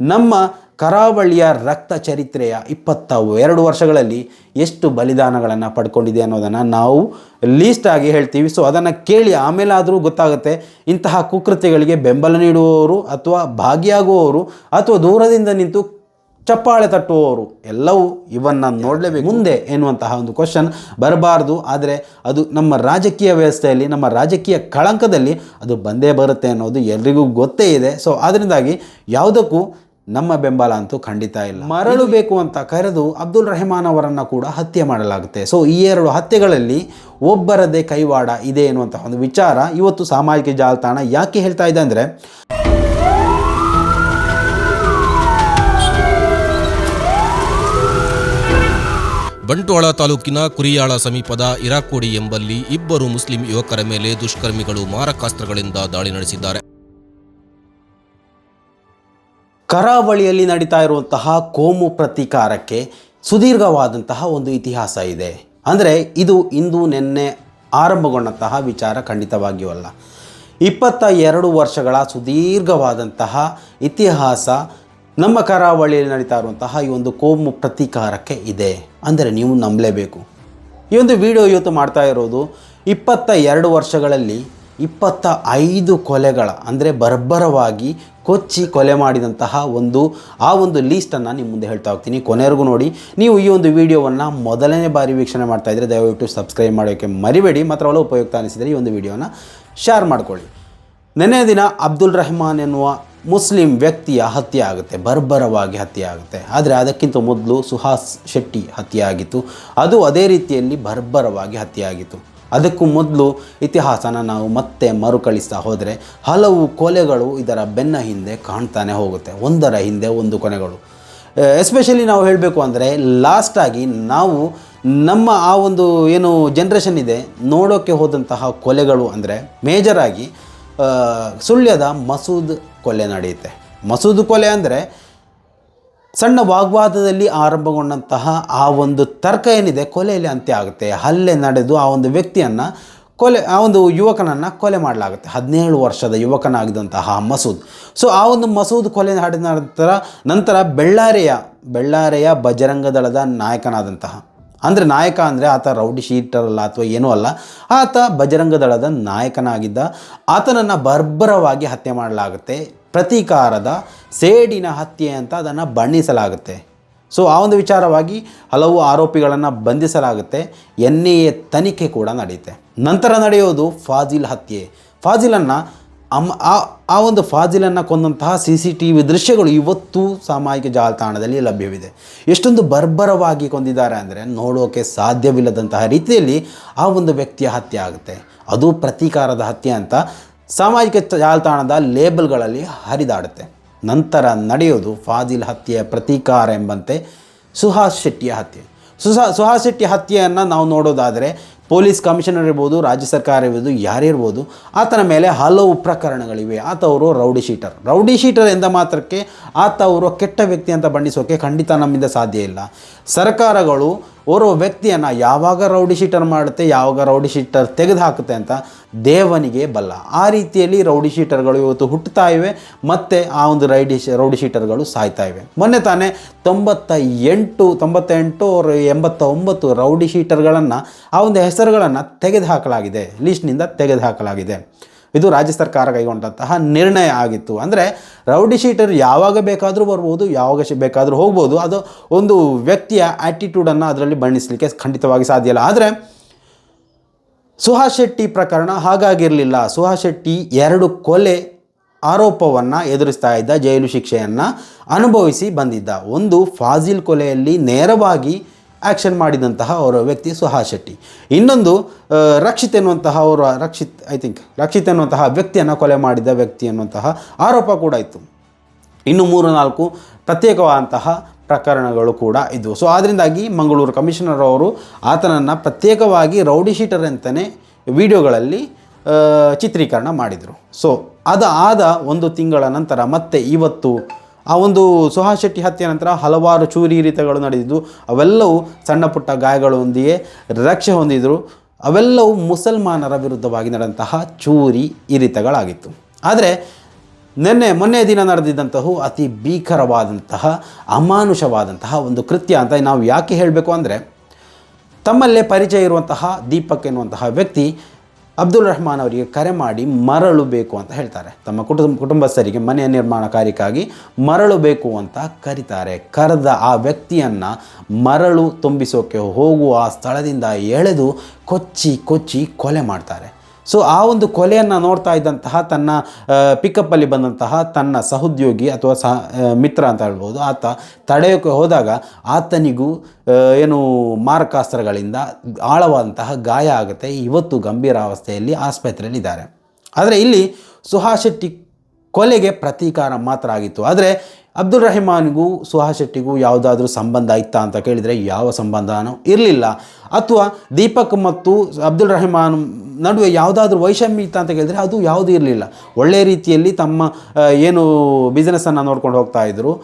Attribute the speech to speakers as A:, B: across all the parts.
A: ನಮ್ಮ ಕರಾವಳಿಯ ರಕ್ತ ಚರಿತ್ರೆಯ ಇಪ್ಪತ್ತ ಎರಡು ವರ್ಷಗಳಲ್ಲಿ ಎಷ್ಟು ಬಲಿದಾನಗಳನ್ನು ಪಡ್ಕೊಂಡಿದೆ ಅನ್ನೋದನ್ನು ನಾವು ಲೀಸ್ಟಾಗಿ ಹೇಳ್ತೀವಿ. ಸೊ ಅದನ್ನು ಕೇಳಿ ಆಮೇಲಾದರೂ ಗೊತ್ತಾಗುತ್ತೆ. ಇಂತಹ ಕುಕೃತ್ಯಗಳಿಗೆ ಬೆಂಬಲ ನೀಡುವವರು ಅಥವಾ ಭಾಗಿಯಾಗುವವರು ಅಥವಾ ದೂರದಿಂದ ನಿಂತು ಚಪ್ಪಾಳೆ ತಟ್ಟುವವರು ಎಲ್ಲವೂ ಇವನ್ನ ನೋಡಲೇಬೇಕು. ಮುಂದೆ ಎನ್ನುವಂತಹ ಒಂದು ಕ್ವಶನ್ ಬರಬಾರ್ದು. ಆದರೆ ಅದು ನಮ್ಮ ರಾಜಕೀಯ ವ್ಯವಸ್ಥೆಯಲ್ಲಿ, ನಮ್ಮ ರಾಜಕೀಯ ಕಳಂಕದಲ್ಲಿ ಅದು ಬಂದೇ ಬರುತ್ತೆ ಅನ್ನೋದು ಎಲ್ರಿಗೂ ಗೊತ್ತೇ ಇದೆ. ಸೊ ಅದರಿಂದಾಗಿ ಯಾವುದಕ್ಕೂ ನಮ್ಮ ಬೆಂಬಲ ಅಂತೂ ಖಂಡಿತ ಇಲ್ಲ. ಮರಳು ಬೇಕು ಅಂತ ಕರೆದು ಅಬ್ದುಲ್ ರೆಹಮಾನ್ ಅವರನ್ನು ಕೂಡ ಹತ್ಯೆ ಮಾಡಲಾಗುತ್ತೆ. ಸೊ ಈ ಎರಡು ಹತ್ಯೆಗಳಲ್ಲಿ ಒಬ್ಬರದೇ ಕೈವಾಡ ಇದೆ ಎನ್ನುವಂತಹ ಒಂದು ವಿಚಾರ ಇವತ್ತು ಸಾಮಾಜಿಕ ಜಾಲತಾಣ ಯಾಕೆ ಹೇಳ್ತಾ ಇದೆ ಅಂದರೆ
B: ಬಂಟ್ವಾಳ ತಾಲೂಕಿನ ಕುರಿಯಾಳ ಸಮೀಪದ ಇರಾಕೋಡಿ ಎಂಬಲ್ಲಿ ಇಬ್ಬರು ಮುಸ್ಲಿಂ ಯುವಕರ ಮೇಲೆ ದುಷ್ಕರ್ಮಿಗಳು ಮಾರಕಾಸ್ತ್ರಗಳಿಂದ ದಾಳಿ ನಡೆಸಿದ್ದಾರೆ.
A: ಕರಾವಳಿಯಲ್ಲಿ ನಡೀತಾ ಇರುವಂತಹ ಕೋಮು ಪ್ರತೀಕಾರಕ್ಕೆ ಸುದೀರ್ಘವಾದಂತಹ ಒಂದು ಇತಿಹಾಸ ಇದೆ. ಅಂದರೆ ಇದು ಇಂದು ನಿನ್ನೆ ಆರಂಭಗೊಂಡಂತಹ ವಿಚಾರ ಖಂಡಿತವಾಗಿಯೂ ಅಲ್ಲ. ಇಪ್ಪತ್ತ ಎರಡು ವರ್ಷಗಳ ಸುದೀರ್ಘವಾದಂತಹ ಇತಿಹಾಸ ನಮ್ಮ ಕರಾವಳಿಯಲ್ಲಿ ನಡೀತಾ ಇರುವಂತಹ ಈ ಒಂದು ಕೋಮು ಪ್ರತೀಕಾರಕ್ಕೆ ಇದೆ ಅಂದರೆ ನೀವು ನಂಬಲೇಬೇಕು. ಈ ಒಂದು ವಿಡಿಯೋ ಇವತ್ತು ಮಾಡ್ತಾ ಇರೋದು ಇಪ್ಪತ್ತ ಎರಡು ವರ್ಷಗಳಲ್ಲಿ ಇಪ್ಪತ್ತ ಐದು ಕೊಲೆಗಳ, ಅಂದರೆ ಬರ್ಬರವಾಗಿ ಕೊಚ್ಚಿ ಕೊಲೆ ಮಾಡಿದಂತಹ ಒಂದು, ಆ ಒಂದು ಲೀಸ್ಟನ್ನು ನಿಮ್ಮ ಮುಂದೆ ಹೇಳ್ತಾ ಹೋಗ್ತೀನಿ. ಕೊನೆವರೆಗೂ ನೋಡಿ, ನೀವು ಈ ಒಂದು ವಿಡಿಯೋವನ್ನು ಮೊದಲನೇ ಬಾರಿ ವೀಕ್ಷಣೆ ಮಾಡ್ತಾ ಇದ್ದರೆ ದಯವಿಟ್ಟು ಸಬ್ಸ್ಕ್ರೈಬ್ ಮಾಡೋಕ್ಕೆ ಮರಿಬೇಡಿ. ಮಾತ್ರವಲ್ಲ ಉಪಯುಕ್ತ ಅನಿಸಿದರೆ ಈ ಒಂದು ವಿಡಿಯೋನ ಶೇರ್ ಮಾಡಿಕೊಳ್ಳಿ. ನೆನ್ನೆ ದಿನ ಅಬ್ದುಲ್ ರೆಹಮಾನ್ ಎನ್ನುವ ಮುಸ್ಲಿಂ ವ್ಯಕ್ತಿಯ ಹತ್ಯೆ ಆಗುತ್ತೆ, ಬರ್ಬರವಾಗಿ ಹತ್ಯೆ ಆಗುತ್ತೆ. ಆದರೆ ಅದಕ್ಕಿಂತ ಮೊದಲು ಸುಹಾಸ್ ಶೆಟ್ಟಿ ಹತ್ಯೆ ಆಗಿತ್ತು. ಅದು ಅದೇ ರೀತಿಯಲ್ಲಿ ಬರ್ಬರವಾಗಿ ಹತ್ಯೆ ಆಗಿತ್ತು. ಅದಕ್ಕೂ ಮೊದಲು ಇತಿಹಾಸನ ನಾವು ಮತ್ತೆ ಮರುಕಳಿಸ್ತಾ ಹೋದರೆ ಹಲವು ಕೊಲೆಗಳು ಇದರ ಬೆನ್ನ ಹಿಂದೆ ಕಾಣ್ತಾನೆ ಹೋಗುತ್ತೆ, ಒಂದರ ಹಿಂದೆ ಒಂದು ಕೊನೆಗಳು. ಎಸ್ಪೆಷಲಿ ನಾವು ಹೇಳಬೇಕು ಅಂದರೆ ಲಾಸ್ಟಾಗಿ ನಾವು ನಮ್ಮ ಆ ಒಂದು ಏನು ಜನ್ರೇಷನ್ ಇದೆ ನೋಡೋಕ್ಕೆ ಹೋದಂತಹ ಕೊಲೆಗಳು ಅಂದರೆ ಮೇಜರಾಗಿ ಸುಳ್ಯದ ಮಸೂದ್ ಕೊಲೆ ನಡೆಯುತ್ತೆ. ಮಸೂದ್ ಕೊಲೆ ಅಂದರೆ ಸಣ್ಣ ವಾಗ್ವಾದದಲ್ಲಿ ಆರಂಭಗೊಂಡಂತಹ ಆ ಒಂದು ತರ್ಕ ಏನಿದೆ, ಕೊಲೆಯಲ್ಲಿ ಅಂತ್ಯ ಆಗುತ್ತೆ. ಹಲ್ಲೆ ನಡೆದು ಆ ಒಂದು ವ್ಯಕ್ತಿಯನ್ನು ಕೊಲೆ, ಆ ಒಂದು ಯುವಕನನ್ನು ಕೊಲೆ ಮಾಡಲಾಗುತ್ತೆ. ಹದಿನೇಳು ವರ್ಷದ ಯುವಕನಾಗಿದ್ದಂತಹ ಮಸೂದ್. ಸೊ ಆ ಒಂದು ಮಸೂದ್ ಕೊಲೆ ನಡೆದ ನಂತರ ನಂತರ ಬೆಳ್ಳಾರೆಯ ಬೆಳ್ಳಾರೆಯ ಬಜರಂಗ ದಳದ ನಾಯಕನಾದಂತಹ, ಅಂದರೆ ನಾಯಕ ಅಂದರೆ ಆತ ರೌಡಿ ಶೀಟರ್ ಅಲ್ಲ ಅಥವಾ ಏನೂ ಅಲ್ಲ, ಆತ ಬಜರಂಗ ದಳದ ನಾಯಕನಾಗಿದ್ದ, ಆತನನ್ನು ಬರ್ಬರವಾಗಿ ಹತ್ಯೆ ಮಾಡಲಾಗುತ್ತೆ. ಪ್ರತೀಕಾರದ ಸೇಡಿನ ಹತ್ಯೆ ಅಂತ ಅದನ್ನು ಬಣ್ಣಿಸಲಾಗುತ್ತೆ. ಸೊ ಆ ಒಂದು ವಿಚಾರವಾಗಿ ಹಲವು ಆರೋಪಿಗಳನ್ನು ಬಂಧಿಸಲಾಗುತ್ತೆ. ಎನ್ ಎ ತನಿಖೆ ಕೂಡ ನಡೆಯುತ್ತೆ. ನಂತರ ನಡೆಯೋದು ಫಾಜಿಲ್ ಹತ್ಯೆ. ಫಾಜಿಲನ್ನು ಅಮ್ಮ ಆ ಒಂದು ಫಾಜಿಲನ್ನು ಕೊಂದಂತಹ ಸಿ ಸಿ ಟಿ ವಿ ದೃಶ್ಯಗಳು ಇವತ್ತು ಸಾಮಾಜಿಕ ಜಾಲತಾಣದಲ್ಲಿ ಲಭ್ಯವಿದೆ. ಎಷ್ಟೊಂದು ಬರ್ಬರವಾಗಿ ಕೊಂದಿದ್ದಾರೆ ಅಂದರೆ ನೋಡೋಕೆ ಸಾಧ್ಯವಿಲ್ಲದಂತಹ ರೀತಿಯಲ್ಲಿ ಆ ಒಂದು ವ್ಯಕ್ತಿಯ ಹತ್ಯೆ ಆಗುತ್ತೆ. ಅದು ಪ್ರತೀಕಾರದ ಹತ್ಯೆ ಅಂತ ಸಾಮಾಜಿಕ ಜಾಲತಾಣದ ಲೇಬಲ್ಗಳಲ್ಲಿ ಹರಿದಾಡುತ್ತೆ. ನಂತರ ನಡೆಯೋದು ಫಾಜಿಲ್ ಹತ್ಯೆಯ ಪ್ರತೀಕಾರ ಎಂಬಂತೆ ಸುಹಾಸ್ ಶೆಟ್ಟಿಯ ಹತ್ಯೆ. ಸುಹಾ ಸುಹಾಸ್ ಶೆಟ್ಟಿ ಹತ್ಯೆಯನ್ನು ನಾವು ನೋಡೋದಾದರೆ ಪೊಲೀಸ್ ಕಮಿಷನರ್ ಇರ್ಬೋದು, ರಾಜ್ಯ ಸರ್ಕಾರ ಇರ್ಬೋದು ಯಾರಿರ್ಬೋದು ಆತನ ಮೇಲೆ ಹಲವು ಪ್ರಕರಣಗಳಿವೆ. ಆತ ಅವರು ರೌಡಿ ಶೀಟರ್. ರೌಡಿ ಶೀಟರ್ ಎಂದ ಮಾತ್ರಕ್ಕೆ ಆತ ಅವರು ಕೆಟ್ಟ ವ್ಯಕ್ತಿ ಅಂತ ಬಣ್ಣಿಸೋಕೆ ಖಂಡಿತ ನಮ್ಮಿಂದ ಸಾಧ್ಯ ಇಲ್ಲ. ಸರ್ಕಾರಗಳು ಓರ್ವ ವ್ಯಕ್ತಿಯನ್ನು ಯಾವಾಗ ರೌಡಿ ಶೀಟರ್ ಮಾಡುತ್ತೆ, ಯಾವಾಗ ರೌಡಿ ಶೀಟರ್ ತೆಗೆದು ಹಾಕುತ್ತೆ ಅಂತ ದೇವನಿಗೆ ಬಲ್ಲ. ಆ ರೀತಿಯಲ್ಲಿ ರೌಡಿ ಶೀಟರ್ಗಳು ಇವತ್ತು ಹುಟ್ಟುತ್ತಾ ಇವೆ, ಮತ್ತು ಆ ಒಂದು ರೈಡಿ ರೌಡಿ ಶೀಟರ್ಗಳು ಸಾಯ್ತಾ ಇವೆ. ಮೊನ್ನೆ ತಾನೇ ತೊಂಬತ್ತ ಎಂಟು ತೊಂಬತ್ತೆಂಟು ಅವ್ರ ಎಂಬತ್ತ ಒಂಬತ್ತು ರೌಡಿ ಶೀಟರ್ಗಳನ್ನು, ಆ ಒಂದು ಹೆಸರುಗಳನ್ನು ತೆಗೆದುಹಾಕಲಾಗಿದೆ. ಲೀಸ್ಟ್ನಿಂದ ತೆಗೆದು ಹಾಕಲಾಗಿದೆ ಇದು ರಾಜ್ಯ ಸರ್ಕಾರ ಕೈಗೊಂಡಂತಹ ನಿರ್ಣಯ ಆಗಿತ್ತು. ಅಂದರೆ ರೌಡಿ ಶೀಟರ್ ಯಾವಾಗ ಬೇಕಾದರೂ ಬರ್ಬೋದು, ಯಾವಾಗ ಬೇಕಾದರೂ ಹೋಗ್ಬೋದು. ಅದು ಒಂದು ವ್ಯಕ್ತಿಯ ಆ್ಯಟಿಟ್ಯೂಡನ್ನು ಅದರಲ್ಲಿ ಬಣ್ಣಿಸಲಿಕ್ಕೆ ಖಂಡಿತವಾಗಿ ಸಾಧ್ಯ ಇಲ್ಲ. ಆದರೆ ಸುಹಾಸ್ ಶೆಟ್ಟಿ ಪ್ರಕರಣ ಹಾಗಾಗಿರಲಿಲ್ಲ. ಸುಹಾಸ್ ಶೆಟ್ಟಿ ಎರಡು ಕೊಲೆ ಆರೋಪವನ್ನು ಎದುರಿಸ್ತಾ ಇದ್ದ ಜೈಲು ಶಿಕ್ಷೆಯನ್ನು ಅನುಭವಿಸಿ ಬಂದಿದ್ದ. ಒಂದು ಫಾಜಿಲ್ ಕೊಲೆಯಲ್ಲಿ ನೇರವಾಗಿ ಆ್ಯಕ್ಷನ್ ಮಾಡಿದಂತಹ ಅವರ ವ್ಯಕ್ತಿ ಸುಹಾಸ್ ಶೆಟ್ಟಿ. ಇನ್ನೊಂದು ರಕ್ಷಿತ್ ಎನ್ನುವಂತಹ ಅವರ, ರಕ್ಷಿತ್ ಐ ಥಿಂಕ್ ರಕ್ಷಿತ್ ಎನ್ನುವಂತಹ ವ್ಯಕ್ತಿಯನ್ನು ಕೊಲೆ ಮಾಡಿದ ವ್ಯಕ್ತಿ ಎನ್ನುವಂತಹ ಆರೋಪ ಕೂಡ ಇತ್ತು. ಇನ್ನು ಮೂರು, ನಾಲ್ಕು ಪ್ರತ್ಯೇಕವಾದಂತಹ ಪ್ರಕರಣಗಳು ಕೂಡ ಇದ್ದವು ಸೊ ಆದ್ದರಿಂದಾಗಿ ಮಂಗಳೂರು ಕಮಿಷನರ್ ಅವರು ಆತನನ್ನು ಪ್ರತ್ಯೇಕವಾಗಿ ರೌಡಿ ಶೀಟರ್ ಅಂತಲೇ ವಿಡಿಯೋಗಳಲ್ಲಿ ಚಿತ್ರೀಕರಣ ಮಾಡಿದರು. ಸೊ ಅದು ಆದ ಒಂದು ತಿಂಗಳ ನಂತರ ಮತ್ತೆ ಇವತ್ತು ಆ ಒಂದು ಸುಹಾಸ್ ಶೆಟ್ಟಿ ಹತ್ಯೆ ನಂತರ ಹಲವಾರು ಚೂರಿ ಇರಿತಗಳು ನಡೆದಿದ್ದು, ಅವೆಲ್ಲವೂ ಸಣ್ಣ ಪುಟ್ಟ ಗಾಯಗಳೊಂದಿಗೆ ರಕ್ಷೆ ಹೊಂದಿದ್ರು. ಅವೆಲ್ಲವೂ ಮುಸಲ್ಮಾನರ ವಿರುದ್ಧವಾಗಿ ನಡೆದಂತಹ ಚೂರಿ ಇರಿತಗಳಾಗಿತ್ತು ಆದರೆ, ನಿನ್ನೆ, ಮೊನ್ನೆ ದಿನ ನಡೆದಿದ್ದಂತಹ ಅತಿ ಭೀಕರವಾದಂತಹ, ಅಮಾನುಷವಾದಂತಹ ಒಂದು ಕೃತ್ಯ ಅಂತ ನಾವು ಯಾಕೆ ಹೇಳಬೇಕು ಅಂದರೆ, ತಮ್ಮಲ್ಲೇ ಪರಿಚಯ ಇರುವಂತಹ ದೀಪಕ್ ಎನ್ನುವಂತಹ ವ್ಯಕ್ತಿ ಅಬ್ದುಲ್ ರಹಮಾನ್ ಅವರಿಗೆ ಕರೆ ಮಾಡಿ ಮರಳು ಬೇಕು ಅಂತ ಹೇಳ್ತಾರೆ. ತಮ್ಮ ಕುಟುಂಬ ಕುಟುಂಬಸ್ಥರಿಗೆ ಮನೆಯ ನಿರ್ಮಾಣ ಕಾರ್ಯಕ್ಕಾಗಿ ಮರಳು ಬೇಕು ಅಂತ ಕರೀತಾರೆ. ಕರೆದ ಆ ವ್ಯಕ್ತಿಯನ್ನು ಮರಳು ತುಂಬಿಸೋಕೆ ಹೋಗುವ ಸ್ಥಳದಿಂದ ಎಳೆದು ಕೊಚ್ಚಿ ಕೊಚ್ಚಿ ಕೊಲೆ ಮಾಡ್ತಾರೆ. ಸೊ ಆ ಒಂದು ಕೊಲೆಯನ್ನು ನೋಡ್ತಾ ಇದ್ದಂತಹ ತನ್ನ ಪಿಕಪ್ಪಲ್ಲಿ ಬಂದಂತಹ ತನ್ನ ಸಹೋದ್ಯೋಗಿ ಅಥವಾ ಸಹ ಮಿತ್ರ ಅಂತ ಹೇಳ್ಬೋದು. ಆತ ತಡೆಯೋಕ್ಕೆ ಹೋದಾಗ ಆತನಿಗೂ ಏನು ಮಾರಕಾಸ್ತ್ರಗಳಿಂದ ಆಳವಾದಂತಹ ಗಾಯ ಆಗುತ್ತೆ. ಇವತ್ತು ಗಂಭೀರ ಅವಸ್ಥೆಯಲ್ಲಿ ಆಸ್ಪತ್ರೆಯಲ್ಲಿ ಇದ್ದಾರೆ ಆದರೆ ಇಲ್ಲಿ ಸುಹಾಸ್ ಶೆಟ್ಟಿ ಕೊಲೆಗೆ ಪ್ರತೀಕಾರ ಮಾತ್ರ ಆಗಿತ್ತು. ಆದರೆ ಅಬ್ದುಲ್ ರಹಿಮಾನ್ಗೂ, ಸುಹಾಸ್ ಶೆಟ್ಟಿಗೂ ಯಾವುದಾದ್ರೂ ಸಂಬಂಧ ಇತ್ತಾ ಅಂತ ಕೇಳಿದರೆ ಯಾವ ಸಂಬಂಧನೂ ಇರಲಿಲ್ಲ. ಅಥವಾ ದೀಪಕ್ ಮತ್ತು ಅಬ್ದುಲ್ ರಹಿಮಾನ್ ನಡುವೆ ಯಾವುದಾದ್ರೂ ವೈಷಮ್ಯ ಇತ್ತ ಅಂತ ಕೇಳಿದರೆ ಅದು ಯಾವುದೂ ಇರಲಿಲ್ಲ. ಒಳ್ಳೆಯ ರೀತಿಯಲ್ಲಿ ತಮ್ಮ ಏನು ಬಿಸ್ನೆಸ್ಸನ್ನು ನೋಡ್ಕೊಂಡು ಹೋಗ್ತಾ ಇದ್ದರು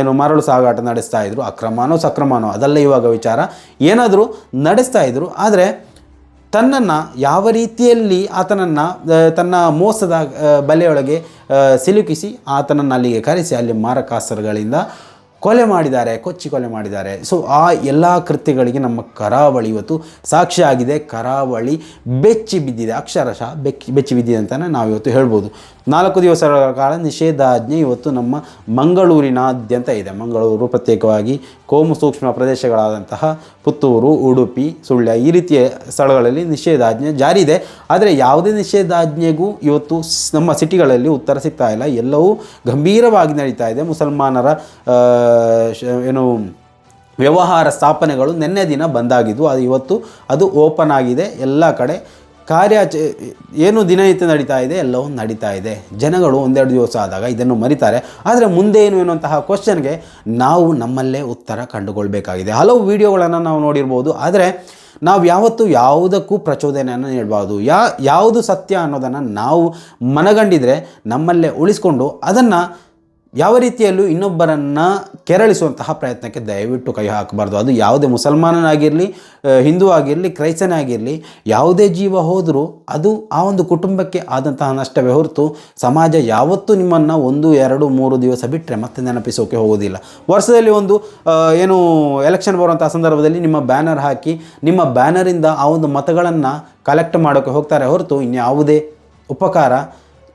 A: ಏನು ಮರಳು ಸಾಗಾಟ ನಡೆಸ್ತಾ ಇದ್ರು, ಅಕ್ರಮನೋ ಸಕ್ರಮನೋ, ಅದೆಲ್ಲ ಇವಾಗ ವಿಚಾರ. ಏನಾದರೂ ನಡೆಸ್ತಾ ಇದ್ರು, ಆದರೆ ತನ್ನನ್ನು ಯಾವ ರೀತಿಯಲ್ಲಿ ಆತನನ್ನು ತನ್ನ ಮೋಸದ ಬಲೆಯೊಳಗೆ ಸಿಲುಕಿಸಿ ಆತನನ್ನು ಅಲ್ಲಿಗೆ ಕರೆಸಿ, ಅಲ್ಲಿ ಮಾರಕಾಸ್ತ್ರಗಳಿಂದ ಕೊಲೆ ಮಾಡಿದ್ದಾರೆ, ಕೊಚ್ಚಿ ಕೊಲೆ ಮಾಡಿದ್ದಾರೆ. ಸೊ ಆ ಎಲ್ಲ ಕೃತ್ಯಗಳಿಗೆ ನಮ್ಮ ಕರಾವಳಿ ಇವತ್ತು ಸಾಕ್ಷಿಯಾಗಿದೆ ಕರಾವಳಿ ಬೆಚ್ಚಿ ಬಿದ್ದಿದೆ. ಅಕ್ಷರಶಃ ಬೆಚ್ಚಿ ಬೆಚ್ಚಿ ಬಿದ್ದಿದೆ ಅಂತಲೇ ನಾವು ಇವತ್ತು ಹೇಳ್ಬೋದು. ನಾಲ್ಕು ದಿವಸಗಳ ಕಾಲ ನಿಷೇಧಾಜ್ಞೆ ಇವತ್ತು ನಮ್ಮ ಮಂಗಳೂರಿನಾದ್ಯಂತ ಇದೆ. ಮಂಗಳೂರು ಪ್ರತ್ಯೇಕವಾಗಿ ಕೋಮು ಸೂಕ್ಷ್ಮ ಪ್ರದೇಶಗಳಾದಂತಹ ಪುತ್ತೂರು, ಉಡುಪಿ, ಸುಳ್ಯ ಈ ರೀತಿಯ ಸ್ಥಳಗಳಲ್ಲಿ ನಿಷೇಧಾಜ್ಞೆ ಜಾರಿ ಇದೆ. ಆದರೆ ಯಾವುದೇ ನಿಷೇಧಾಜ್ಞೆಗೂ ಇವತ್ತು ನಮ್ಮ ಸಿಟಿಗಳಲ್ಲಿ ಉತ್ತರ ಸಿಗ್ತಾ ಇಲ್ಲ. ಎಲ್ಲವೂ ಗಂಭೀರವಾಗಿ ನಡೀತಾ ಇದೆ. ಮುಸಲ್ಮಾನರ ಏನು, ವ್ಯವಹಾರ ಸ್ಥಾಪನೆಗಳು ನಿನ್ನೆ ದಿನ ಬಂದಾಗಿದ್ದು ಅದು ಇವತ್ತು ಅದು ಓಪನ್ ಆಗಿದೆ. ಎಲ್ಲ ಕಡೆ ಕಾರ್ಯ ಏನು ದಿನನಿತ್ಯ ನಡೀತಾ ಇದೆ, ಎಲ್ಲವೂ ನಡೀತಾ ಇದೆ. ಜನಗಳು ಒಂದೆರಡು ದಿವಸ ಆದಾಗ ಇದನ್ನು ಮರಿತಾರೆ. ಆದರೆ ಮುಂದೆ ಏನು ಎನ್ನುವಂತಹ ಕ್ವಶನ್ಗೆ ನಾವು ನಮ್ಮಲ್ಲೇ ಉತ್ತರ ಕಂಡುಕೊಳ್ಬೇಕಾಗಿದೆ. ಹಲವು ವಿಡಿಯೋಗಳನ್ನು ನಾವು ನೋಡಿರ್ಬೋದು. ಆದರೆ ನಾವು ಯಾವತ್ತೂ ಯಾವುದಕ್ಕೂ ಪ್ರಚೋದನೆಯನ್ನು ನೀಡಬಾರ್ದು. ಯಾ ಯಾವುದು ಸತ್ಯ ಅನ್ನೋದನ್ನು ನಾವು ಮನಗಂಡಿದರೆ ನಮ್ಮಲ್ಲೇ ಉಳಿಸ್ಕೊಂಡು ಅದನ್ನು ಯಾವ ರೀತಿಯಲ್ಲೂ ಇನ್ನೊಬ್ಬರನ್ನು ಕೆರಳಿಸುವಂತಹ ಪ್ರಯತ್ನಕ್ಕೆ ದಯವಿಟ್ಟು ಕೈ ಹಾಕಬಾರ್ದು. ಅದು ಯಾವುದೇ ಮುಸಲ್ಮಾನನಾಗಿರಲಿ ಹಿಂದೂ ಆಗಿರಲಿ, ಕ್ರೈಸ್ತನಾಗಿರಲಿ, ಯಾವುದೇ ಜೀವ ಹೋದರೂ ಅದು ಆ ಒಂದು ಕುಟುಂಬಕ್ಕೆ ಆದಂತಹ ನಷ್ಟವೇ ಹೊರತು ಸಮಾಜ ಯಾವತ್ತೂ ನಿಮ್ಮನ್ನು ಒಂದು, ಎರಡು, ಮೂರು ದಿವಸ ಬಿಟ್ಟರೆ ಮತ್ತೆ ನೆನಪಿಸೋಕೆ ಹೋಗೋದಿಲ್ಲ. ವರ್ಷದಲ್ಲಿ ಒಂದು ಏನು ಎಲೆಕ್ಷನ್ ಬರುವಂಥ ಸಂದರ್ಭದಲ್ಲಿ ನಿಮ್ಮ ಬ್ಯಾನರ್ ಹಾಕಿ, ನಿಮ್ಮ ಬ್ಯಾನರಿಂದ ಆ ಒಂದು ಮತಗಳನ್ನು ಕಲೆಕ್ಟ್ ಮಾಡೋಕ್ಕೆ ಹೋಗ್ತಾರೆ ಹೊರತು ಇನ್ಯಾವುದೇ ಉಪಕಾರ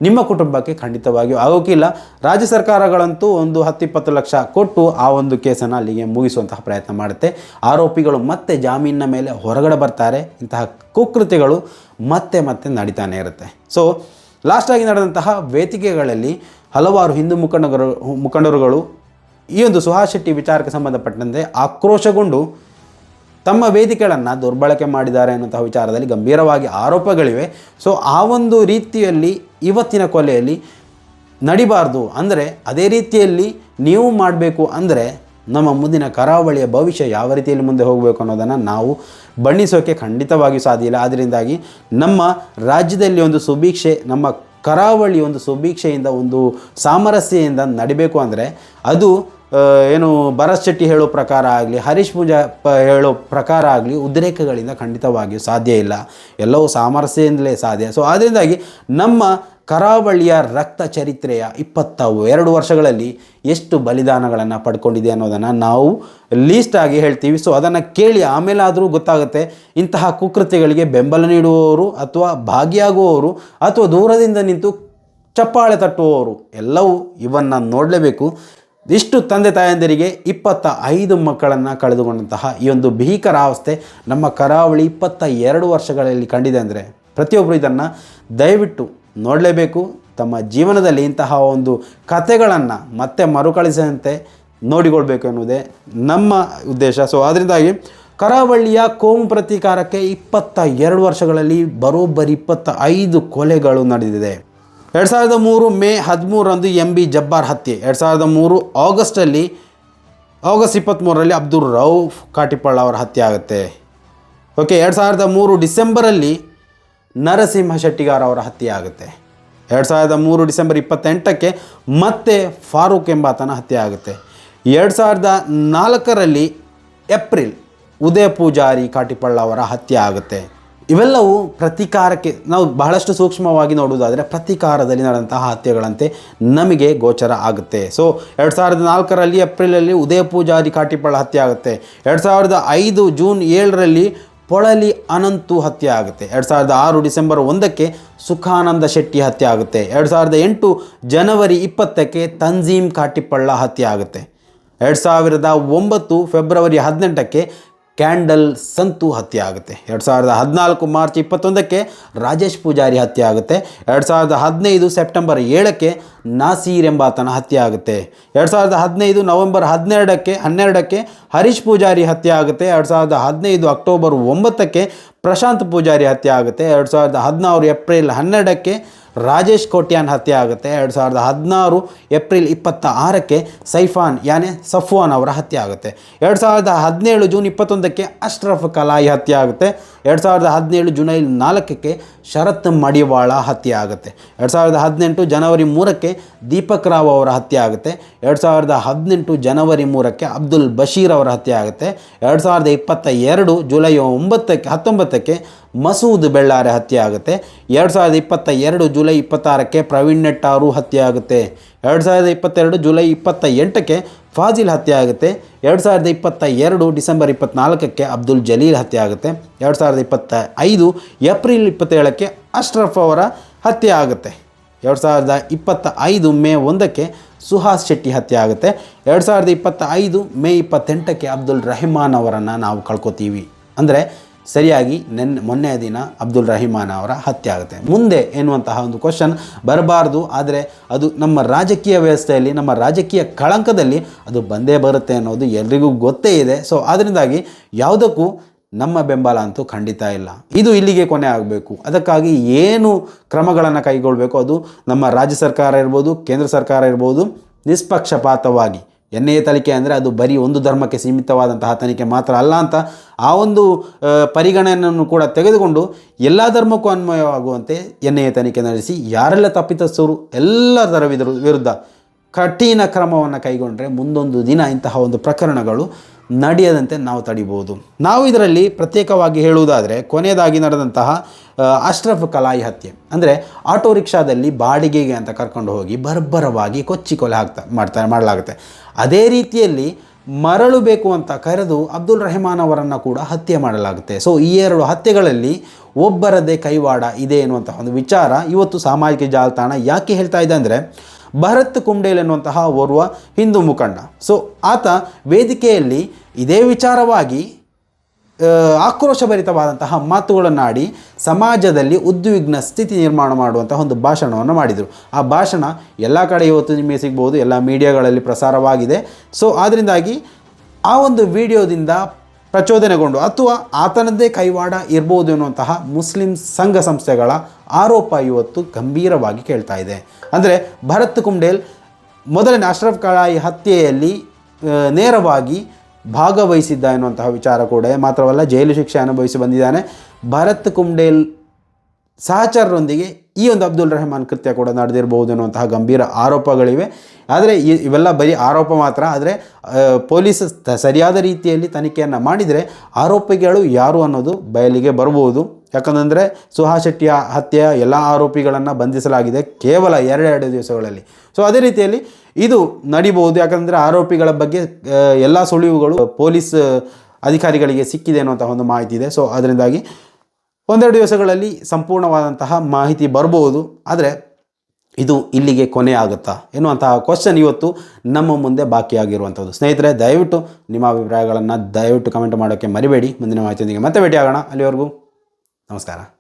A: ನಿಮ್ಮ ಕುಟುಂಬಕ್ಕೆ ಖಂಡಿತವಾಗಿಯೂ ಆಗೋಕ್ಕಿಲ್ಲ ರಾಜ್ಯ ಸರ್ಕಾರಗಳಂತೂ ಒಂದು ಹತ್ತಿಪ್ಪತ್ತು ಲಕ್ಷ ಕೊಟ್ಟು ಆ ಒಂದು ಕೇಸನ್ನು ಅಲ್ಲಿಗೆ ಮುಗಿಸುವಂತಹ ಪ್ರಯತ್ನ ಮಾಡುತ್ತೆ. ಆರೋಪಿಗಳು ಮತ್ತೆ ಜಾಮೀನಿನ ಮೇಲೆ ಹೊರಗಡೆ ಬರ್ತಾರೆ. ಇಂತಹ ಕುಕೃತ್ಯಗಳು ಮತ್ತೆ ಮತ್ತೆ ನಡೀತಾನೆ ಇರುತ್ತೆ. ಸೊ ಲಾಸ್ಟಾಗಿ ನಡೆದಂತಹ ವೇದಿಕೆಗಳಲ್ಲಿ ಹಲವಾರು ಹಿಂದೂ ಮುಖಂಡರು ಮುಖಂಡರುಗಳು ಈ ಒಂದು ಸುಹಾಸ್ ಶೆಟ್ಟಿ ವಿಚಾರಕ್ಕೆ ಸಂಬಂಧಪಟ್ಟಂತೆ ಆಕ್ರೋಶಗೊಂಡು ತಮ್ಮ ವೇದಿಕೆಗಳನ್ನು ದುರ್ಬಳಕೆ ಮಾಡಿದ್ದಾರೆ ಅನ್ನುವಂತಹ ವಿಚಾರದಲ್ಲಿ ಗಂಭೀರವಾಗಿ ಆರೋಪಗಳಿವೆ. ಸೊ ಆ ಒಂದು ರೀತಿಯಲ್ಲಿ ಇವತ್ತಿನ ಕೊಲೆಯಲ್ಲಿ ನಡಿಬಾರ್ದು. ಅಂದರೆ ಅದೇ ರೀತಿಯಲ್ಲಿ ನೀವು ಮಾಡಬೇಕು ಅಂದರೆ ನಮ್ಮ ಮುಂದಿನ ಕರಾವಳಿಯ ಭವಿಷ್ಯ ಯಾವ ರೀತಿಯಲ್ಲಿ ಮುಂದೆ ಹೋಗಬೇಕು ಅನ್ನೋದನ್ನು ನಾವು ಬಣ್ಣಿಸೋಕೆ ಖಂಡಿತವಾಗಿಯೂ ಸಾಧ್ಯ ಇಲ್ಲ. ಅದರಿಂದಾಗಿ ನಮ್ಮ ರಾಜ್ಯದಲ್ಲಿ ಒಂದು ಸುಭೀಕ್ಷೆ, ನಮ್ಮ ಕರಾವಳಿ ಒಂದು ಸುಭೀಕ್ಷೆಯಿಂದ, ಒಂದು ಸಾಮರಸ್ಯದಿಂದ ನಡಿಬೇಕು ಅಂದರೆ ಅದು ಏನು ಭರತ್ ಶೆಟ್ಟಿ ಹೇಳೋ ಪ್ರಕಾರ ಆಗಲಿ, ಹರೀಶ್ ಪೂಜಾ ಪ ಹೇಳೋ ಪ್ರಕಾರ ಆಗಲಿ ಉದ್ರೇಕಗಳಿಂದ ಖಂಡಿತವಾಗಿಯೂ ಸಾಧ್ಯ ಇಲ್ಲ. ಎಲ್ಲವೂ ಸಾಮರಸ್ಯದಿಂದಲೇ ಸಾಧ್ಯ. ಸೊ ಅದರಿಂದಾಗಿ ನಮ್ಮ ಕರಾವಳಿಯ ರಕ್ತ ಚರಿತ್ರೆಯ ಇಪ್ಪತ್ತ ಎರಡು ವರ್ಷಗಳಲ್ಲಿ ಎಷ್ಟು ಬಲಿದಾನಗಳನ್ನು ಪಡ್ಕೊಂಡಿದೆ ಅನ್ನೋದನ್ನು ನಾವು ಲೀಸ್ಟಾಗಿ ಹೇಳ್ತೀವಿ. ಸೊ ಅದನ್ನು ಕೇಳಿ ಆಮೇಲಾದರೂ ಗೊತ್ತಾಗುತ್ತೆ. ಇಂತಹ ಕುಕೃತ್ಯಗಳಿಗೆ ಬೆಂಬಲ ನೀಡುವವರು ಅಥವಾ ಭಾಗಿಯಾಗುವವರು ಅಥವಾ ದೂರದಿಂದ ನಿಂತು ಚಪ್ಪಾಳೆ ತಟ್ಟುವವರು ಎಲ್ಲವೂ ಇವನ್ನು ನೋಡಲೇಬೇಕು. ಇಷ್ಟು ತಂದೆ ತಾಯಂದಿರಿಗೆ ಇಪ್ಪತ್ತ ಐದು ಮಕ್ಕಳನ್ನು ಕಳೆದುಕೊಂಡಂತಹ ಈ ಒಂದು ಭೀಕರ ಅವಸ್ಥೆ ನಮ್ಮ ಕರಾವಳಿ ಇಪ್ಪತ್ತ ಎರಡು ವರ್ಷಗಳಲ್ಲಿ ಕಂಡಿದೆ ಅಂದರೆ ಪ್ರತಿಯೊಬ್ಬರು ಇದನ್ನು ದಯವಿಟ್ಟು ನೋಡಲೇಬೇಕು. ತಮ್ಮ ಜೀವನದಲ್ಲಿ ಇಂತಹ ಒಂದು ಕಥೆಗಳನ್ನು ಮತ್ತೆ ಮರುಕಳಿಸದಂತೆ ನೋಡಿಕೊಳ್ಬೇಕು ಎನ್ನುವುದೇ ನಮ್ಮ ಉದ್ದೇಶ. ಸೊ ಅದರಿಂದಾಗಿ ಕರಾವಳಿಯ ಕೋಮು ಪ್ರತೀಕಾರಕ್ಕೆ ಇಪ್ಪತ್ತ ಎರಡು ವರ್ಷಗಳಲ್ಲಿ ಬರೋಬ್ಬರಿ ಇಪ್ಪತ್ತ ಐದು ಕೊಲೆಗಳು ನಡೆದಿದೆ. ಎರಡು ಸಾವಿರದ ಮೂರು ಮೇ ಹದಿಮೂರರಂದು ಎಂ ಬಿ ಜಬ್ಬಾರ್ ಹತ್ಯೆ. ಎರಡು ಸಾವಿರದ ಮೂರು ಆಗಸ್ಟಲ್ಲಿ, ಆಗಸ್ಟ್ ಇಪ್ಪತ್ತ್ಮೂರರಲ್ಲಿ ಅಬ್ದುಲ್ ರೌಫ್ ಕಾಟಿಪಳ್ಳ ಅವರ ಹತ್ಯೆ ಆಗುತ್ತೆ. ಓಕೆ, ಎರಡು ಸಾವಿರದ ಮೂರು ಡಿಸೆಂಬರಲ್ಲಿ ನರಸಿಂಹ ಶೆಟ್ಟಿಗಾರ್ ಅವರ ಹತ್ಯೆ ಆಗುತ್ತೆ. ಎರಡು ಸಾವಿರದ ಮೂರು ಡಿಸೆಂಬರ್ ಇಪ್ಪತ್ತೆಂಟಕ್ಕೆ ಮತ್ತೆ ಫಾರೂಕ್ ಎಂಬಾತನ ಹತ್ಯೆ ಆಗುತ್ತೆ. ಎರಡು ಸಾವಿರದ ನಾಲ್ಕರಲ್ಲಿ ಏಪ್ರಿಲ್ ಉದಯ ಪೂಜಾರಿ ಕಾಟಿಪಳ್ಳ ಅವರ ಹತ್ಯೆ ಆಗುತ್ತೆ. ಇವೆಲ್ಲವೂ ಪ್ರತೀಕಾರಕ್ಕೆ ನಾವು ಬಹಳಷ್ಟು ಸೂಕ್ಷ್ಮವಾಗಿ ನೋಡುವುದಾದರೆ ಪ್ರತೀಕಾರದಲ್ಲಿ ನಡೆದಂತಹ ಹತ್ಯೆಗಳಂತೆ ನಮಗೆ ಗೋಚರ ಆಗುತ್ತೆ. ಸೊ ಎರಡು ಸಾವಿರದ ನಾಲ್ಕರಲ್ಲಿ ಏಪ್ರಿಲಲ್ಲಿ ಉದಯ ಪೂಜಾರಿ ಕಾಟಿಪಳ್ಳ ಹತ್ಯೆ ಆಗುತ್ತೆ. ಎರಡು ಸಾವಿರದ ಐದು ಜೂನ್ ಏಳರಲ್ಲಿ ಪೊಳಲಿ ಅನಂತು ಹತ್ಯೆ ಆಗುತ್ತೆ. ಎರಡು ಸಾವಿರದ ಆರು ಡಿಸೆಂಬರ್ ಒಂದಕ್ಕೆ ಸುಖಾನಂದ ಶೆಟ್ಟಿ ಹತ್ಯೆ ಆಗುತ್ತೆ. ಎರಡು ಸಾವಿರದ ಎಂಟು ಜನವರಿ ಇಪ್ಪತ್ತಕ್ಕೆ ತಂಜೀಮ್ ಕಾಟಿಪಳ್ಳ ಹತ್ಯೆ ಆಗುತ್ತೆ. ಎರಡು ಸಾವಿರದ ಒಂಬತ್ತು ಫೆಬ್ರವರಿ ಹದಿನೆಂಟಕ್ಕೆ ಕ್ಯಾಂಡಲ್ ಸಂತು ಹತ್ಯೆ ಆಗುತ್ತೆ. ಎರಡು ಸಾವಿರದ ಹದಿನಾಲ್ಕು ಮಾರ್ಚ್ ಇಪ್ಪತ್ತೊಂದಕ್ಕೆ ರಾಜೇಶ್ ಪೂಜಾರಿ ಹತ್ಯೆ ಆಗುತ್ತೆ. ಎರಡು ಸಾವಿರದ ಹದಿನೈದು ಸೆಪ್ಟೆಂಬರ್ ಏಳಕ್ಕೆ ನಾಸೀರ್ ಎಂಬಾತನ ಹತ್ಯೆ ಆಗುತ್ತೆ. ಎರಡು ಸಾವಿರದ ಹದಿನೈದು ನವೆಂಬರ್ ಹನ್ನೆರಡಕ್ಕೆ ಹನ್ನೆರಡಕ್ಕೆ ಹರೀಶ್ ಪೂಜಾರಿ ಹತ್ಯೆ ಆಗುತ್ತೆ. ಎರಡು ಸಾವಿರದ ಹದಿನೈದು ಅಕ್ಟೋಬರ್ ಒಂಬತ್ತಕ್ಕೆ ಪ್ರಶಾಂತ್ ಪೂಜಾರಿ ಹತ್ಯೆ ಆಗುತ್ತೆ. ಎರಡು ಸಾವಿರದ ಹದಿನಾರು ಏಪ್ರಿಲ್ ಹನ್ನೆರಡಕ್ಕೆ ರಾಜೇಶ್ ಕೋಟ್ಯಾನ್ ಹತ್ಯೆ ಆಗುತ್ತೆ. ಎರಡು ಸಾವಿರದ ಹದಿನಾರು ಏಪ್ರಿಲ್ ಇಪ್ಪತ್ತ ಆರಕ್ಕೆ ಸೈಫಾನ್, ಯಾನೆ ಸಫ್ವಾನ್ ಅವರ ಹತ್ಯೆ ಆಗುತ್ತೆ. ಎರಡು ಸಾವಿರದ ಹದಿನೇಳು ಜೂನ್ ಇಪ್ಪತ್ತೊಂದಕ್ಕೆ ಅಶ್ರಫ್ ಕಲಾಯಿ ಹತ್ಯೆ ಆಗುತ್ತೆ. ಎರಡು ಸಾವಿರದ ಹದಿನೇಳು ಜುಲೈ ನಾಲ್ಕಕ್ಕೆ ಶರತ್ ಮಡಿವಾಳ ಹತ್ಯೆ ಆಗುತ್ತೆ. ಎರಡು ಸಾವಿರದ ಹದಿನೆಂಟು ಜನವರಿ ಮೂರಕ್ಕೆ ದೀಪಕ್ ರಾವ್ ಅವರ ಹತ್ಯೆ ಆಗುತ್ತೆ. ಎರಡು ಸಾವಿರದ ಹದಿನೆಂಟು ಜನವರಿ ಮೂರಕ್ಕೆ ಅಬ್ದುಲ್ ಬಶೀರ್ ಅವರ ಹತ್ಯೆ ಆಗುತ್ತೆ. ಎರಡು ಸಾವಿರದ ಇಪ್ಪತ್ತ ಎರಡು ಜುಲೈ ಒಂಬತ್ತಕ್ಕೆ, ಹತ್ತೊಂಬತ್ತಕ್ಕೆ ಮಸೂದ್ ಬೆಳ್ಳಾರೆ ಹತ್ಯೆ ಆಗುತ್ತೆ. ಎರಡು ಸಾವಿರದ ಇಪ್ಪತ್ತ ಎರಡು ಜುಲೈ ಇಪ್ಪತ್ತಾರಕ್ಕೆ ಪ್ರವೀಣ್ ನೆಟ್ಟಾರು ಹತ್ಯೆ ಆಗುತ್ತೆ. ಎರಡು ಸಾವಿರದ ಇಪ್ಪತ್ತೆರಡು ಜುಲೈ ಇಪ್ಪತ್ತ ಎಂಟಕ್ಕೆ ಫಾಜಿಲ್ ಹತ್ಯೆ ಆಗುತ್ತೆ. ಎರಡು ಸಾವಿರದ ಇಪ್ಪತ್ತ ಎರಡು ಡಿಸೆಂಬರ್ ಇಪ್ಪತ್ನಾಲ್ಕಕ್ಕೆ ಅಬ್ದುಲ್ ಜಲೀಲ್ ಹತ್ಯೆ ಆಗುತ್ತೆ. ಎರಡು ಸಾವಿರದ ಇಪ್ಪತ್ತ ಐದು ಏಪ್ರಿಲ್ ಇಪ್ಪತ್ತೇಳಕ್ಕೆ ಅಶ್ರಫ್ ಅವರ ಹತ್ಯೆ ಆಗುತ್ತೆ. ಎರಡು ಸಾವಿರದ ಇಪ್ಪತ್ತ ಐದು ಮೇ ಒಂದಕ್ಕೆ ಸುಹಾಸ್ ಶೆಟ್ಟಿ ಹತ್ಯೆ ಆಗುತ್ತೆ. ಎರಡು ಸಾವಿರದ ಇಪ್ಪತ್ತ ಐದು ಮೇ ಇಪ್ಪತ್ತೆಂಟಕ್ಕೆ ಅಬ್ದುಲ್ ರೆಹಮಾನ್ ಅವರನ್ನು ನಾವು ಕಳ್ಕೊತೀವಿ. ಅಂದರೆ ಸರಿಯಾಗಿ ನೆನ್ನೆ ಮೊನ್ನೆಯ ದಿನ ಅಬ್ದುಲ್ ರಹಿಮಾನ್ ಅವರ ಹತ್ಯೆ ಆಗುತ್ತೆ. ಮುಂದೆ ಎನ್ನುವಂತಹ ಒಂದು ಕ್ವಶನ್ ಬರಬಾರ್ದು, ಆದರೆ ಅದು ನಮ್ಮ ರಾಜಕೀಯ ವ್ಯವಸ್ಥೆಯಲ್ಲಿ, ನಮ್ಮ ರಾಜಕೀಯ ಕಳಂಕದಲ್ಲಿ ಅದು ಬಂದೇ ಬರುತ್ತೆ ಅನ್ನೋದು ಎಲ್ರಿಗೂ ಗೊತ್ತೇ ಇದೆ. ಸೊ ಅದರಿಂದಾಗಿ ಯಾವುದಕ್ಕೂ ನಮ್ಮ ಬೆಂಬಲ ಅಂತೂ ಖಂಡಿತ ಇಲ್ಲ. ಇದು ಇಲ್ಲಿಗೆ ಕೊನೆ ಆಗಬೇಕು. ಅದಕ್ಕಾಗಿ ಏನು ಕ್ರಮಗಳನ್ನು ಕೈಗೊಳ್ಳಬೇಕು ಅದು ನಮ್ಮ ರಾಜ್ಯ ಸರ್ಕಾರ ಇರ್ಬೋದು, ಕೇಂದ್ರ ಸರ್ಕಾರ ಇರ್ಬೋದು, ನಿಷ್ಪಕ್ಷಪಾತವಾಗಿ. ಎನ್ ಐ ಎ ತನಿಖೆ ಅಂದರೆ ಅದು ಬರೀ ಒಂದು ಧರ್ಮಕ್ಕೆ ಸೀಮಿತವಾದಂತಹ ತನಿಖೆ ಮಾತ್ರ ಅಲ್ಲ ಅಂತ ಆ ಒಂದು ಪರಿಗಣನೆಯನ್ನು ಕೂಡ ತೆಗೆದುಕೊಂಡು ಎಲ್ಲ ಧರ್ಮಕ್ಕೂ ಅನ್ವಯವಾಗುವಂತೆ ಎನ್ ಎ ತನಿಖೆ ನಡೆಸಿ ಯಾರೆಲ್ಲ ತಪ್ಪಿತಸ್ಥರು ಎಲ್ಲ ಥರ ವಿರುದ್ಧ ಕಠಿಣ ಕ್ರಮವನ್ನು ಕೈಗೊಂಡರೆ ಮುಂದೊಂದು ದಿನ ಇಂತಹ ಒಂದು ಪ್ರಕರಣಗಳು ನಡೆಯದಂತೆ ನಾವು ತಡಿಬೋದು ನಾವು ಇದರಲ್ಲಿ ಪ್ರತ್ಯೇಕವಾಗಿ ಹೇಳುವುದಾದರೆ ಕೊನೆಯದಾಗಿ ನಡೆದಂತಹ ಅಶ್ರಫ್ ಕಲಾಯಿ ಹತ್ಯೆ. ಅಂದರೆ ಆಟೋ ರಿಕ್ಷಾದಲ್ಲಿ ಬಾಡಿಗೆಗೆ ಅಂತ ಕರ್ಕೊಂಡು ಹೋಗಿ ಬರ್ಬರವಾಗಿ ಕೊಚ್ಚಿ ಕೊಲೆ ಹಾಕ್ತಾ ಮಾಡ್ತಾ, ಮಾಡಲಾಗುತ್ತೆ. ಅದೇ ರೀತಿಯಲ್ಲಿ ಮರಳು ಬೇಕು ಅಂತ ಕರೆದು ಅಬ್ದುಲ್ ರೆಹಮಾನ್ ಅವರನ್ನು ಕೂಡ ಹತ್ಯೆ ಮಾಡಲಾಗುತ್ತೆ. ಸೊ ಈ ಎರಡು ಹತ್ಯೆಗಳಲ್ಲಿ ಒಬ್ಬರದೇ ಕೈವಾಡ ಇದೆ ಎನ್ನುವಂತಹ ಒಂದು ವಿಚಾರ ಇವತ್ತು ಸಾಮಾಜಿಕ ಜಾಲತಾಣ ಯಾಕೆ ಹೇಳ್ತಾ ಇದೆ ಅಂದರೆ, ಭರತ್ ಕುಂಡೇಲ್ ಎನ್ನುವಂತಹ ಓರ್ವ ಹಿಂದೂ ಮುಖಂಡ. ಸೊ ಆತ ವೇದಿಕೆಯಲ್ಲಿ ಇದೇ ವಿಚಾರವಾಗಿ ಆಕ್ರೋಶಭರಿತವಾದಂತಹ ಮಾತುಗಳನ್ನಾಡಿ ಸಮಾಜದಲ್ಲಿ ಉದ್ವಿಗ್ನ ಸ್ಥಿತಿ ನಿರ್ಮಾಣ ಮಾಡುವಂತಹ ಒಂದು ಭಾಷಣವನ್ನು ಮಾಡಿದರು. ಆ ಭಾಷಣ ಎಲ್ಲ ಕಡೆ ಇವತ್ತು ನಿಮಗೆ ಸಿಗ್ಬೋದು, ಎಲ್ಲ ಮೀಡಿಯಾಗಳಲ್ಲಿ ಪ್ರಸಾರವಾಗಿದೆ. ಸೊ ಆದ್ದರಿಂದಾಗಿ ಆ ಒಂದು ವಿಡಿಯೋದಿಂದ ಪ್ರಚೋದನೆಗೊಂಡು ಅಥವಾ ಆತನದ್ದೇ ಕೈವಾಡ ಇರ್ಬೋದು ಎನ್ನುವಂತಹ ಮುಸ್ಲಿಂ ಸಂಘ ಸಂಸ್ಥೆಗಳ ಆರೋಪ ಇವತ್ತು ಗಂಭೀರವಾಗಿ ಕೇಳ್ತಾ ಇದೆ. ಅಂದರೆ ಭರತ್ ಕುಂಡೇಲ್ ಮೊದಲನೇ ಅಶ್ರಫ್ ಕಳಾಯಿ ಹತ್ಯೆಯಲ್ಲಿ ನೇರವಾಗಿ ಭಾಗವಹಿಸಿದ್ದ ಎನ್ನುವಂತಹ ವಿಚಾರ ಕೂಡ ಮಾತ್ರವಲ್ಲ, ಜೈಲು ಶಿಕ್ಷೆ ಅನುಭವಿಸಿ ಬಂದಿದ್ದಾನೆ. ಭರತ್ ಕುಂಡೇಲ್ ಸಹಚರರೊಂದಿಗೆ ಈ ಒಂದು ಅಬ್ದುಲ್ ರೆಹಮಾನ್ ಕೃತ್ಯ ಕೂಡ ನಡೆದಿರಬಹುದು ಎನ್ನುವಂತಹ ಗಂಭೀರ ಆರೋಪಗಳಿವೆ. ಆದರೆ ಇವೆಲ್ಲ ಬರೀ ಆರೋಪ ಮಾತ್ರ, ಆದರೆ ಪೊಲೀಸ್ ಸರಿಯಾದ ರೀತಿಯಲ್ಲಿ ತನಿಖೆಯನ್ನು ಮಾಡಿದರೆ ಆರೋಪಿಗಳು ಯಾರು ಅನ್ನೋದು ಬಯಲಿಗೆ ಬರಬಹುದು. ಯಾಕಂದರೆ ಸುಹಾಸ್ ಶೆಟ್ಟಿಯ ಹತ್ಯೆಯ ಎಲ್ಲ ಆರೋಪಿಗಳನ್ನು ಬಂಧಿಸಲಾಗಿದೆ ಕೇವಲ ಎರಡೆರಡು ದಿವಸಗಳಲ್ಲಿ. ಸೊ ಅದೇ ರೀತಿಯಲ್ಲಿ ಇದು ನಡಿಬಹುದು. ಯಾಕಂದರೆ ಆರೋಪಿಗಳ ಬಗ್ಗೆ ಎಲ್ಲ ಸುಳಿವುಗಳು ಪೊಲೀಸ್ ಅಧಿಕಾರಿಗಳಿಗೆ ಸಿಕ್ಕಿದೆ ಅನ್ನುವಂತಹ ಒಂದು ಮಾಹಿತಿ ಇದೆ. ಸೊ ಅದರಿಂದಾಗಿ ಒಂದೆರಡು ದಿವಸಗಳಲ್ಲಿ ಸಂಪೂರ್ಣವಾದಂತಹ ಮಾಹಿತಿ ಬರಬಹುದು ಆದರೆ ಇದು ಇಲ್ಲಿಗೆ ಕೊನೆ ಆಗುತ್ತಾ ಎನ್ನುವಂತಹ ಕ್ವಶನ್ ಇವತ್ತು ನಮ್ಮ ಮುಂದೆ ಬಾಕಿಯಾಗಿರುವಂಥದ್ದು. ಸ್ನೇಹಿತರೆ, ದಯವಿಟ್ಟು ನಿಮ್ಮ ಅಭಿಪ್ರಾಯಗಳನ್ನು ದಯವಿಟ್ಟು ಕಮೆಂಟ್ ಮಾಡೋಕ್ಕೆ ಮರಿಬೇಡಿ. ಮುಂದಿನ ಮಾಹಿತಿಯೊಂದಿಗೆ ಮತ್ತೆ ಭೇಟಿಯಾಗೋಣ. ಅಲ್ಲಿವರೆಗೂ ನಮಸ್ಕಾರ.